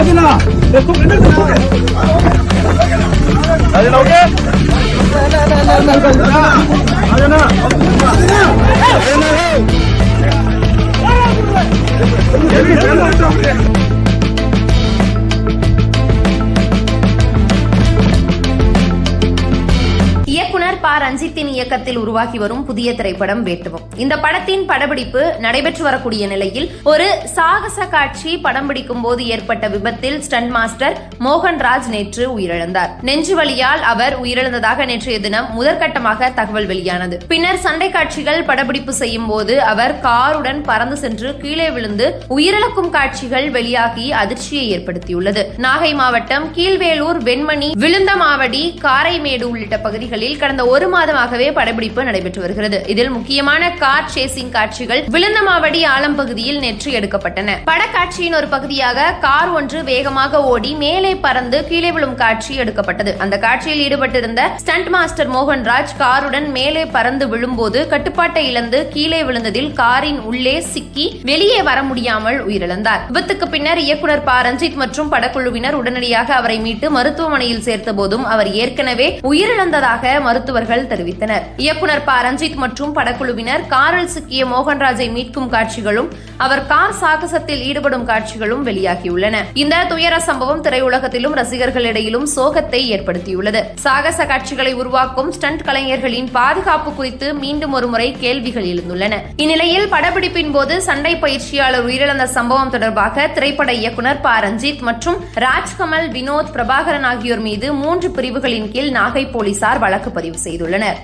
ராஜனா ராஜனா okay ராஜனா ராஜனா இயக்குனர் ப. ரஞ்சித்தின் இயக்கத்தில் உருவாகி வரும் புதிய திரைப்படம் வேட்டுவம். இந்த படத்தின் படப்பிடிப்பு நடைபெற்று வரக்கூடிய நிலையில் ஒரு சாகச காட்சி படம் பிடிக்கும் போது ஏற்பட்ட விபத்தில் ஸ்டண்ட் மாஸ்டர் மோகன்ராஜ் நேற்று உயிரிழந்தார். நெஞ்சு வழியால் அவர் உயிரிழந்ததாக நேற்றைய தினம் முதற்கட்டமாக தகவல் வெளியானது. பின்னர் சண்டை காட்சிகள் படப்பிடிப்பு செய்யும் போது அவர் காருடன் பறந்து சென்று கீழே விழுந்து உயிரிழக்கும் காட்சிகள் வெளியாகி அதிர்ச்சியை ஏற்படுத்தியுள்ளது. நாகை மாவட்டம் கீழ்வேலூர் வெண்மணி விழுந்தமாவடி காரைமேடு உள்ளிட்ட பகுதிகளில் கடந்த ஒரு மாதமாகவே படப்பிடிப்பு நடைபெற்று வருகிறது. இதில் முக்கியமான கார் சேசிங் காட்சிகள் விழுந்தமாவடி ஆலம் பகுதியில் நேற்று எடுக்கப்பட்டன. படக்காட்சியின் ஒரு பகுதியாக கார் ஒன்று வேகமாக ஓடி மேலே பறந்து கீழே விழும் காட்சி எடுக்கப்பட்டது. அந்த காட்சியில் ஈடுபட்டிருந்த ஸ்டண்ட் மாஸ்டர் மோகன்ராஜ் காருடன் மேலே பறந்து விழும்போது கட்டுப்பாட்டை இழந்து கீழே விழுந்ததில் காரின் உள்ளே சிக்கி வெளியே வர முடியாமல் உயிரிழந்தார். விபத்துக்கு பின்னர் இயக்குனர் ப ரஞ்சித் மற்றும் படக்குழுவினர் உடனடியாக அவரை மீட்டு மருத்துவமனையில் சேர்த்த போதும் அவர் ஏற்கனவே உயிரிழந்ததாக மருத்துவர்கள் தெரிவித்தனர். இயக்குனர் ப ரஞ்சித் மற்றும் படக்குழுவினர் காரில் சிக்கிய மோகன்ராஜை மீட்கும் காட்சிகளும் அவர் கார் சாகசத்தில் ஈடுபடும் காட்சிகளும் வெளியாகியுள்ளன. இந்த துயர சம்பவம் திரையுலகத்திலும் ரசிகர்களிடையிலும் சோகத்தை ஏற்படுத்தியுள்ளது. சாகச காட்சிகளை உருவாக்கும் ஸ்டண்ட் கலைஞர்களின் பாதுகாப்பு குறித்து மீண்டும் ஒருமுறை கேள்விகள் எழுந்துள்ளன. இந்நிலையில் படப்பிடிப்பின் போது சண்டை பயிற்சியாளர் உயிரிழந்த சம்பவம் தொடர்பாக திரைப்பட இயக்குனர் ப ரஞ்சித் மற்றும் ராஜ்கமல் வினோத் பிரபாகரன் ஆகியோர் மீது மூன்று பிரிவுகளின் கீழ் நாகை போலீசார் வழக்கு பதிவு செய்துள்ளனர்